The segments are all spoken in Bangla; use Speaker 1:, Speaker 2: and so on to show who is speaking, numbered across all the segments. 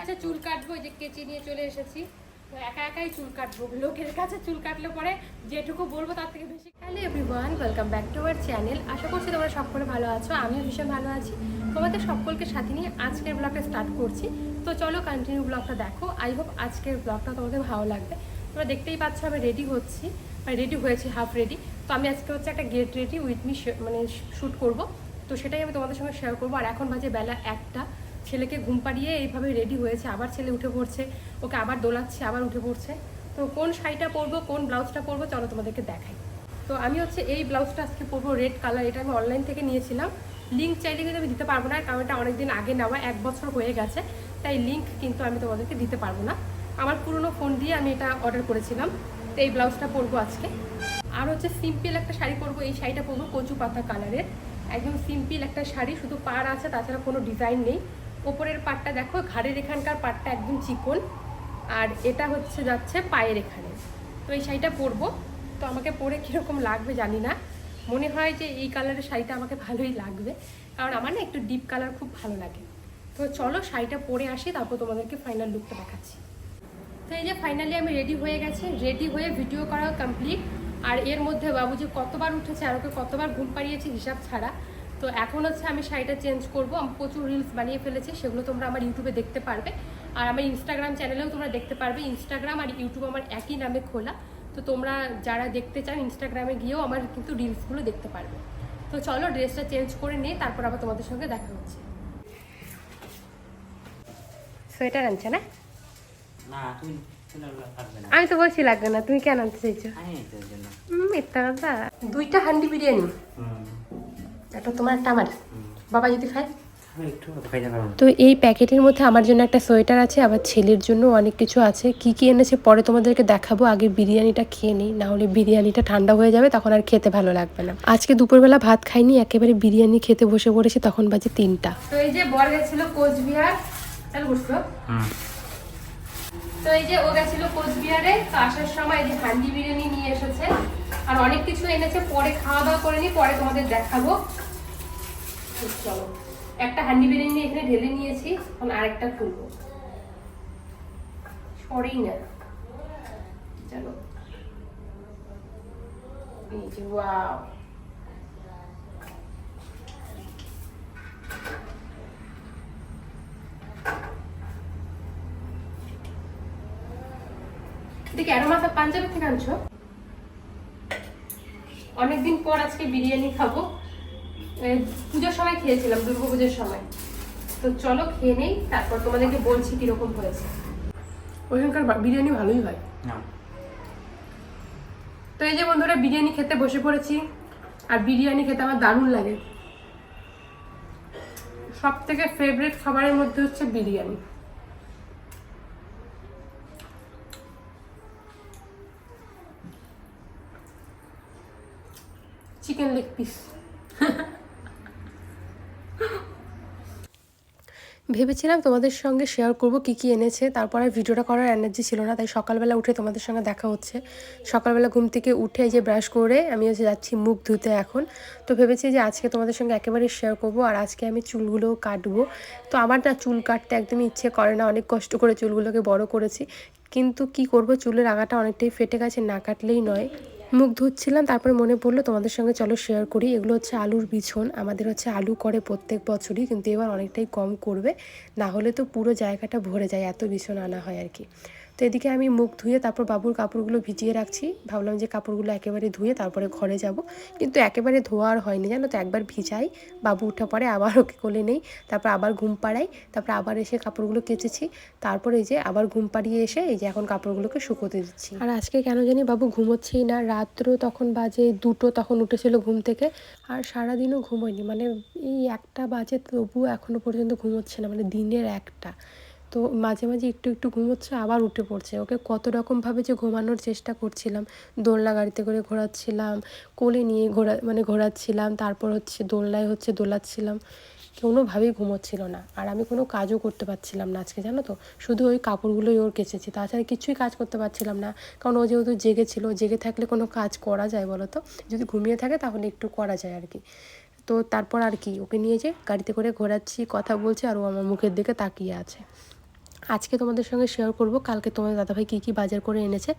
Speaker 1: হচ্ছে চুল কাটবো যে কেচি নিয়ে চলে এসেছি। তো একা একাই চুল কাটবো। লোকের কাছে চুল কাটলে পরে যেটুকু বলব তার থেকে বেশি। Hello everyone welcome back to our channel আশা করছি তোমরা সকলে ভালো আছো, আমিও ভীষণ ভালো আছি। তোমাদের সকলকে সাথে নিয়ে আজকের ব্লগটা স্টার্ট করছি। তো চলো কন্টিনিউ ব্লগটা দেখো। আই হোপ আজকের ব্লগটা তোমাদের ভালো লাগবে। তোমরা দেখতেই পাচ্ছ আমি রেডি হচ্ছি। রেডি হয়েছি হাফ রেডি তো আমি আজকে হচ্ছে একটা গেট রেডি উইথ মি মানে শ্যুট করব। তো সেটাই আমি তোমাদের সঙ্গে শেয়ার করব। আর এখন বাজে বেলা একটা। ছেলেকে ঘুম পাড়িয়ে এইভাবে রেডি হয়েছে, আবার ছেলে উঠে পড়ছে, ওকে আবার দোলাচ্ছে, আবার উঠে পড়ছে। তো কোন শাড়িটা পরবো, কোন ব্লাউজটা পরবো, চলো তোমাদেরকে দেখাই। তো আমি হচ্ছে এই ব্লাউজটা আজকে পরবো রেড কালার এটা আমি অনলাইন থেকে নিয়েছিলাম। লিঙ্ক চাইলে কিন্তু আমি দিতে পারব না, কারণ এটা অনেকদিন আগে নেওয়া, এক বছর হয়ে গেছে। তাই লিঙ্ক কিন্তু আমি তোমাদেরকে দিতে পারব না। আমার পুরনো ফোন দিয়ে আমি এটা অর্ডার করেছিলাম। তো এই ব্লাউজটা পরবো আজকে। আর হচ্ছে সিম্পল একটা শাড়ি পরবো, এই শাড়িটা পরবো কচু পাতা কালারের একদম সিম্পল একটা শাড়ি, শুধু পাড় আছে, তাছাড়া কোনো ডিজাইন নেই। ওপরের পাটটা দেখো, ঘাড়ের এখানকার পাটটা একদম চিকন, আর এটা হচ্ছে যাচ্ছে পায়ের এখানে। তো এই শাড়িটা পরবো। তো আমাকে পরে কীরকম লাগবে জানি না। মনে হয় যে এই কালারের শাড়িটা আমাকে ভালোই লাগবে। কারণ আমার না একটু ডিপ কালার খুব ভালো লাগে। তো চলো শাড়িটা পরে আসি, তারপর তোমাদেরকে ফাইনাল লুকটা দেখাচ্ছি। তো এই যে ফাইনালি আমি রেডি হয়ে গেছি। রেডি হয়ে ভিডিও করা কমপ্লিট আর এর মধ্যে বাবু যে কতবার উঠেছে আর ওকে কতবার ঘুম পাড়িয়েছি হিসাব ছাড়া। তো এখন হচ্ছে আমি শাড়িটা চেঞ্জ করব। আমি প্রচুর রিলস বানিয়ে ফেলেছি সেগুলো তোমরা আমার ইউটিউবে দেখতে পারবে। আর আমার ইনস্টাগ্রাম চ্যানেলেও তোমরা দেখতে পারবে ইনস্টাগ্রাম আর ইউটিউব আমার একই নামে খোলা। তো তোমরা যারা দেখতে চাও ইনস্টাগ্রামে গিয়েও আমার কিন্তু রিলসগুলো দেখতে পারবে। তো চলো ড্রেসটা চেঞ্জ করে নিয়ে তারপর আবার তোমাদের সঙ্গে দেখা হচ্ছে। সোয়েটার আনছে না? আমি তো বলছি লাগবে না তুমি কেন আনতে চাইছো? দুইটা হান্ডি বিরিয়ানি। একটা তোমার একটা আমার বাবা যদি খায়?
Speaker 2: পারব
Speaker 1: তো এই প্যাকেটের মধ্যে আমার জন্য একটা সোয়েটার আছে আবার ছেলের জন্য অনেক কিছু আছে। কি কি এনেছে পরে তোমাদেরকে দেখাবো। আগে বিরিয়ানিটা খেয়ে নিই না হলে বিরিয়ানিটা ঠান্ডা হয়ে যাবে তখন আর খেতে ভালো লাগবে না। আজকে দুপুরবেলা ভাত খাইনি একেবারে বিরিয়ানি খেতে বসে পড়েছি তখন বাজে তিনটা। তো এই যে বর গেছিল কোচবিহার তো এই যে ও গেছিল কোচবিহারে তো আসার সময় এই যে হান্ডি বিরিয়ানি নিয়ে এসেছে। আর অনেক কিছু এনেছে, পরে খাওয়া দাওয়া করে নি পরে তোমাদের দেখাবো। চলো, একটা হান্ডি বিরিয়ানি এখানে ঢেলে নিয়েছি এখন আরেকটা খুলবো সরেই না। চলো। ওয়াও। পাঞ্জাবি থেকে আনছো? অনেকদিন পর আজকে বিরিয়ানি খাব। পুজোর সময় খেয়েছিলাম দুর্গা পুজোর সময়। তো চলো খেয়ে নেই তারপর তোমাদেরকে বলছি কীরকম হয়েছে। ওইখানকার বিরিয়ানি ভালোই হয়। তো এই যে বন্ধুরা বিরিয়ানি খেতে বসে পড়েছি আর বিরিয়ানি খেতে আমার দারুণ লাগে। সব থেকে ফেভারিট খাবারের মধ্যে হচ্ছে বিরিয়ানি। চিকেন লেগ পিস ভেবেছিলাম তোমাদের সঙ্গে শেয়ার করব কি কি এনেছে, তারপরে ভিডিওটা করার এনার্জি ছিল না, তাই সকালবেলা উঠে তোমাদের সঙ্গে দেখা হচ্ছে। সকালবেলা ঘুম থেকে উঠে যে ব্রাশ করে আমি হচ্ছে যাচ্ছি মুখ ধুতে এখন। তো ভেবেছি যে আজকে তোমাদের সঙ্গে একেবারে শেয়ার করব, আর আজকে আমি চুলগুলোও কাটবো। তো আমার না চুল কাটতে একদমই ইচ্ছে করে না, অনেক কষ্ট করে চুলগুলোকে বড় করেছি। কিন্তু কি করব, চুলের আগাটা অনেকটাই ফেটে গেছে, না কাটলেই নয়। মুখ ধুচ্ছিলাম, তারপরে মনে পড়ল তোমাদের সঙ্গে চলো শেয়ার করি। এগুলো হচ্ছে আলুর বিছন, আমাদের হচ্ছে আলু করে প্রত্যেক বছরই, কিন্তু এবার অনেকটাই কম করবে। না হলে তো পুরো জায়গাটা ভরে যায়, এত বিছন আনা হয় আর কি। তো এদিকে আমি মুখ ধুয়ে তারপর বাবুর কাপড়গুলো ভিজিয়ে রাখছি। ভাবলাম যে কাপড়গুলো একেবারে ধুয়ে তারপরে ঘরে যাব। কিন্তু একেবারে ধোয়া আর হয়নি, জানো তো? একবার ভিজাই, বাবু উঠে পরে আবার ওকে কোলে নেই। তারপর আবার ঘুম পাড়াই, তারপর আবার এসে কাপড়গুলো কেচেছি। তারপরে এই যে আবার ঘুম পাড়িয়ে এসে এই যে এখন কাপড়গুলোকে শুকোতে দিচ্ছি। আর আজকে কেন জানি বাবু ঘুমোচ্ছেই না, রাত্র তখন বাজে দুটো তখন উঠেছিল ঘুম থেকে। আর সারাদিনও ঘুমোয়নি মানে এই একটা বাজে তবুও এখনও পর্যন্ত ঘুমোচ্ছে না মানে দিনের একটা। তো মাঝে মাঝে একটু একটু ঘুমোচ্ছে, আবার উঠে পড়ছে। ওকে কত রকমভাবে যে ঘুমানোর চেষ্টা করছিলাম, দোলনা গাড়িতে করে ঘোরাচ্ছিলাম, কোলে নিয়ে ঘোরা মানে ঘোরাচ্ছিলাম, তারপর হচ্ছে দোলনায় হচ্ছে দোলাচ্ছিলাম। কোনোভাবেই ঘুমোচ্ছিল না। আর আমি কোনো কাজও করতে পারছিলাম না আজকে, জানো তো? শুধু ওই কাপড়গুলোই ওর কেচেছি। তাছাড়া কিছুই কাজ করতে পারছিলাম না। কারণ ও যেহেতু জেগেছিল জেগে থাকলে কোনো কাজ করা যায় বলো তো? যদি ঘুমিয়ে থাকে তাহলে একটু করা যায় আর কি। তো তারপর আর কি, ওকে নিয়ে যে গাড়িতে করে ঘোরাচ্ছি, কথা বলছি, আর ও আমার মুখের দিকে তাকিয়ে আছে। আজকে তোমাদের সঙ্গে শেয়ার করব। কালকে তোমার দাদাভাই কী কী বাজার করে এনেছে।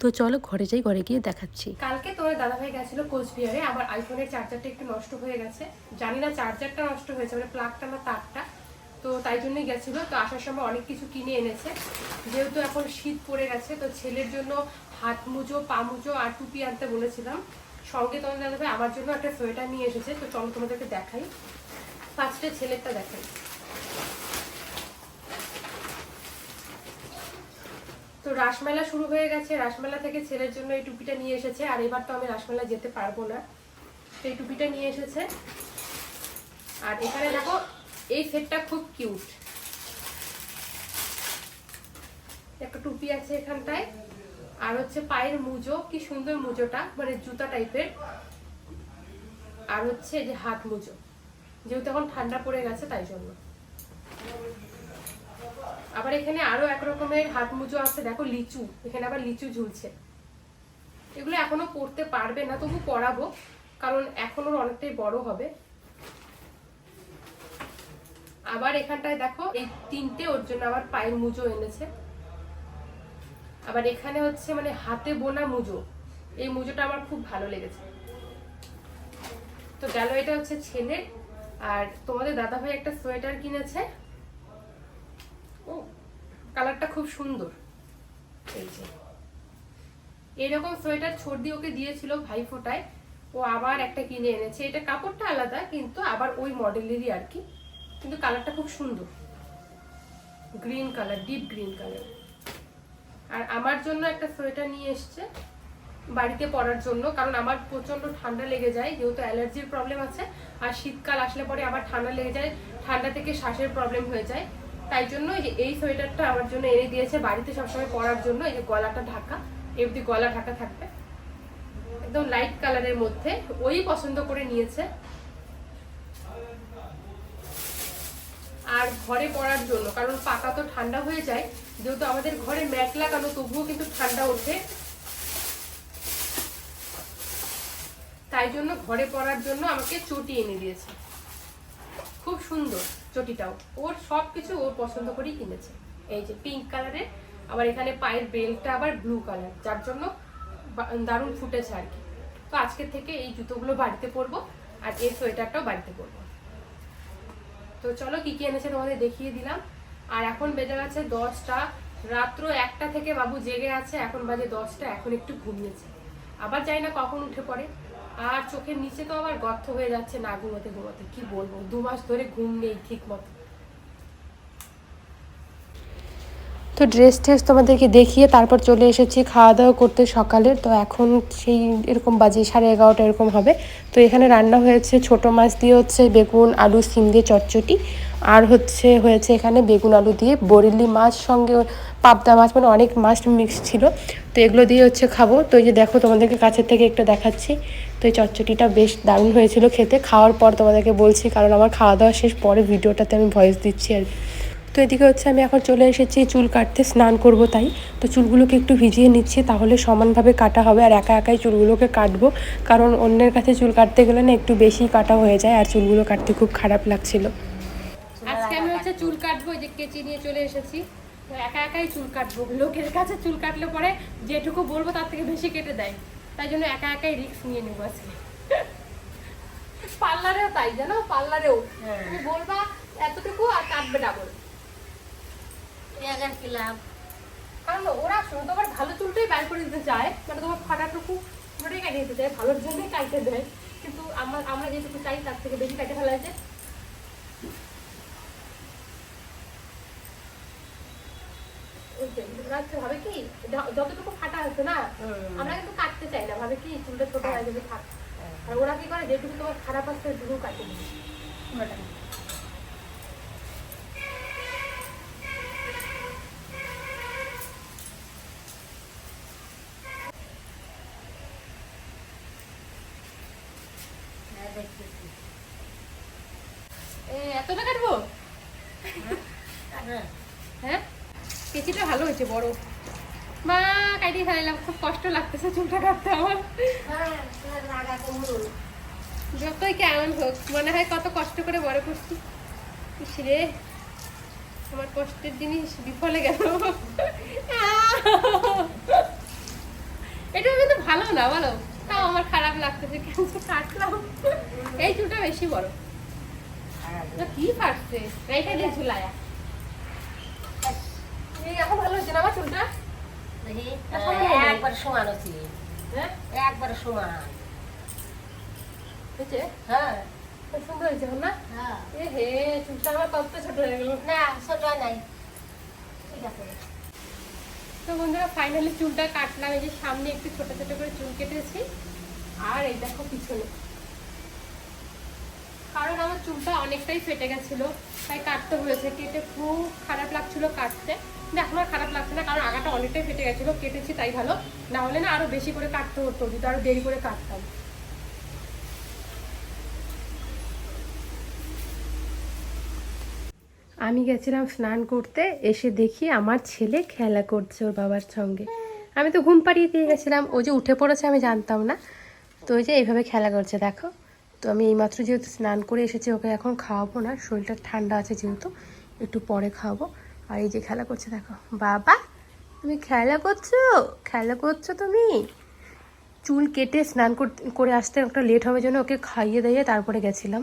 Speaker 1: তো চলো ঘরে যাই, ঘরে গিয়ে দেখাচ্ছি। কালকে তোমার দাদাভাই গেছিল কোচবিহারে। আমার আইফোনের চার্জারটা একটু নষ্ট হয়ে গেছে। জানি না চার্জারটা নষ্ট হয়েছে মানে প্লাগটা না তারটা। তো তাই জন্যই গেছিল। তো আসার সময় অনেক কিছু কিনে এনেছে। যেহেতু এখন শীত পড়ে গেছে, তো ছেলের জন্য হাত মুজো, পা মুজো আর টুপি আনতে বলেছিলাম। সঙ্গে তোমার দাদাভাই আমার জন্য একটা সোয়েটার নিয়ে এসেছে। তো চলো তোমাদেরকে দেখাই। ফার্স্টে ছেলেরটা দেখাই। তো রাসমেলা শুরু হয়ে গেছে। রাসমেলা থেকে ছেলের জন্য এই টুপিটা নিয়ে এসেছে। আর এবার তো আমি রাসমেলা যেতে পারব না। তো এই টুপিটা নিয়ে এসেছে। আর এখানে দেখো, এই সেটটা খুব কিউট। একটা টুপি আছে এখানটায়। আর হচ্ছে পায়ের মুজো। কি সুন্দর মুজোটা। মানে জুতা টাইপের। আর হচ্ছে যে হাত মুজো। যেহেতু এখন ঠান্ডা পড়ে গেছে, তাই জন্য। আবার এখানে আরও এক রকমের হাত মুজো আছে, দেখো লিচু, এখানে আবার লিচু ঝুলছে। এগুলো এখনও পড়তে পারবে না, তবু পড়াবো, কারণ এখন অনেকটাই বড় হবে। আবার এখানটায় দেখো, এই তিনটে ওর জন্য আবার পায়ের মুজো এনেছে। আবার এখানে হচ্ছে মানে হাতে বোনা মুজো, এই মুজোটা আমার খুব ভালো লেগেছে। তো গেল, এটা হচ্ছে ছেলে আর তোমাদের দাদাভাই একটা সোয়েটার কিনেছে। ও, কালারটা খুব সুন্দর। এই যে। এরকম সোয়েটার ছর্দি ওকে দিয়েছিল ভাই ফোটায় ও আবার একটা কিনে এনেছে। এটা কাপড়টা আলাদা, কিন্তু আবার ওই মডেলেরই আর কি, কিন্তু কালারটা খুব সুন্দর। Green colour, deep green colour. আর আমার জন্য একটা সোয়েটার নিয়ে এসছে বাড়িতে পরার জন্য, কারণ আমার প্রচণ্ড ঠান্ডা লেগে যায়, যেহেতু অ্যালার্জির প্রবলেম আছে, আর শীতকাল আসলে পরে আবার ঠান্ডা লেগে যায়, ঠান্ডা থেকে শ্বাসের প্রবলেম হয়ে যায়। তাই জন্য এই এই সোয়েটারটা আমার জন্য এনে দিয়েছে বাড়িতে সবসময় পরার জন্য, এই যে গলাটা ঢাকা এমনি গলা ঢাকা থাকবে। একদম লাইট কালারের মধ্যে, ওই পছন্দ করে নিয়েছে। আর ঘরে পরার জন্য, কারণ পাকা তো ঠান্ডা হয়ে যায়, যেহেতু আমাদের ঘরে ম্যাট লাগানো, তবুও কিন্তু ঠান্ডা ওঠে। তাই জন্য ঘরে পরার জন্য আমাকে চটি এনে দিয়েছে। খুব সুন্দর। চটিটাও। ওর সব কিছু ওর পছন্দ করেই কিনেছে। এই যে পিঙ্ক কালারের আবার এখানে পায়ের বেল্টটা আবার ব্লু কালার যার জন্য দারুণ ফুটেছে আর কি। তো আজকের থেকে এই জুতোগুলো বাড়িতে পরবো, আর এই সোয়েটারটাও বাড়িতে পরবো। তো চলো কি কি এনেছে তোমাদের দেখিয়ে দিলাম। আর এখন বেজে গেছে দশটা, রাত্র একটা থেকে বাবু জেগে আছে, এখন বাজে দশটা, এখন একটু ঘুমিয়েছে। আবার যাই না কখন উঠে পড়ে। আর চোখের নিচে তো আবার গর্ত হয়ে যাচ্ছে না ঘুমোতে ঘুমোতে। কি বলব? দু মাস ধরে ঘুম নেই ঠিক মতো তো ড্রেস ট্রেস তোমাদেরকে দেখিয়ে তারপর চলে এসেছি খাওয়া দাওয়া করতে সকালে। তো এখন সেই এরকম বাজে, সাড়ে এগারোটা এরকম হবে। তো এখানে রান্না হয়েছে ছোট মাছ দিয়ে হচ্ছে বেগুন, আলু, সিম দিয়ে চটচটি। আর হচ্ছে, হয়েছে এখানে বেগুন, আলু দিয়ে বরেলি মাছ, সঙ্গে পাবদা মাছ মানে অনেক মাছ মিক্স ছিল। তো এগুলো দিয়ে হচ্ছে খাব। তো এই যে দেখো তোমাদেরকে কাছের থেকে একটু দেখাচ্ছি। তো এই চটচটিটা বেশ দারুণ হয়েছিল খেতে। খাওয়ার পর তোমাদেরকে বলছি, কারণ আমার খাওয়া দাওয়া শেষ, পরে ভিডিওটাতে আমি ভয়েস দিচ্ছি আর। তো এদিকে হচ্ছে আমি এখন চলে এসেছি চুল কাটতে স্নান করব তাই। তো চুলগুলোকে একটু ভিজিয়ে নিচ্ছি তাহলে সমানভাবে কাটা হবে। আর একা একাই চুলগুলোকে কাটবো কারণ অন্যের কাছে চুল কাটতে গেলে না একটু বেশি কাটা হয়ে যায় আর চুলগুলো কাটতে খুব খারাপ লাগছিল। আজকে আমি হচ্ছে চুল কাটবো যে কেচি নিয়ে চলে এসেছি। তো একা একাই চুল কাটবো। লোকের কাছে চুল কাটলে পরে যেটুকু বলব তার থেকে বেশি কেটে দেয়। তাই জন্য একা একাই রিস্ক নিয়ে নেব আজকে। পার্লারেও তাই জানো? পার্লারেও। তুমি বলবা এতটুকু আর কাটবে ডাবল কারণ ওরা শুধু তোমার ভালো চুলটাই করে দিতে চায় মানে তোমার ফাটাটুকু পুরোটাই কাটিয়ে দিতে চায় ভালোর জন্যই কাটতে দেয়। কিন্তু আমার আমরা যেটুকু চাই তার থেকে বেশি কাটে ফেলা ভাবে কি যতটুকু ফাটা আছে না আমরা কিন্তু কাটতে চাই না ভাবে কি চুলটা ছোট হয়ে যাবে থাক। আর ওরা কি করে যেটুকু তোমার খারাপ সেটুকু কাটিয়ে দিবে এ, এতটা কাটবো? হ্যাঁ। কেচিটা ভালো হয়েছে বড়। মা কাটিয়ে ফেলাম খুব কষ্ট লাগতেছে চুলটা কাটতে আমার। যতই কেমন হোক মনে হয় কত কষ্ট করে বড় করছি। রে আমার কষ্টের জিনিস বিফলে গেল। এটা কিন্তু ভালো না বলো। আমার খারাপ লাগতেছে কেন কাটলাম? এই চুলটা বেশি বড়। কি ফাটছে এইটা দিয়ে ঝুলায়া এই এখন ভালো হচ্ছে না আমার চুলটা?
Speaker 3: হ্যাঁ, একবার সমান হচ্ছে
Speaker 1: হ্যাঁ?
Speaker 3: একবার সমান। হ্যাঁ।
Speaker 1: সুন্দর হয়েছে না?
Speaker 3: হ্যাঁ।
Speaker 1: এ হে চুলটা আমার কত ছোট হয়ে গেল।
Speaker 3: না ছোট হয় নাই। ঠিক আছে।
Speaker 1: তো বন্ধুরা ফাইনালি চুলটা কাটলাম। এই যে সামনে একটু ছোট ছোট করে চুল কেটেছি। আর এই দেখো পিছনে। কারণ আমার চুলটা অনেকটাই ফেটে গেছিল, তাই কাটতে হয়েছে। কেটে খুব খারাপ লাগছিল কাটতে। আর খারাপ লাগছে না, কারণ আগাটা অনেকটাই ফেটে গেছিল, কেটেছি তাই ভালো। না হলে না আরও বেশি করে কাটতে হতো যদি আরও দেরি করে কাটতাম। আমি গেছিলাম স্নান করতে, এসে দেখি আমার ছেলে খেলা করছে ওর বাবার সঙ্গে। আমি তো ঘুম পাড়িয়ে দিয়ে গেছিলাম, ও যে উঠে পড়েছে আমি জানতাম না। তো ওই যে এইভাবে খেলা করছে, দেখো। তো আমি এইমাত্র যেহেতু স্নান করে এসেছি, ওকে এখন খাওয়াবো না। শরীরটা ঠান্ডা আছে যেহেতু, একটু পরে খাওয়াবো। আর এই যে খেলা করছে, দেখো। বাবা, তুমি খেলা করছ? খেলা করছ তুমি? চুল কেটে স্নান করে আসতে একটা লেট হবে জন্য ওকে খাইয়ে দাইয়ে তারপরে গেছিলাম।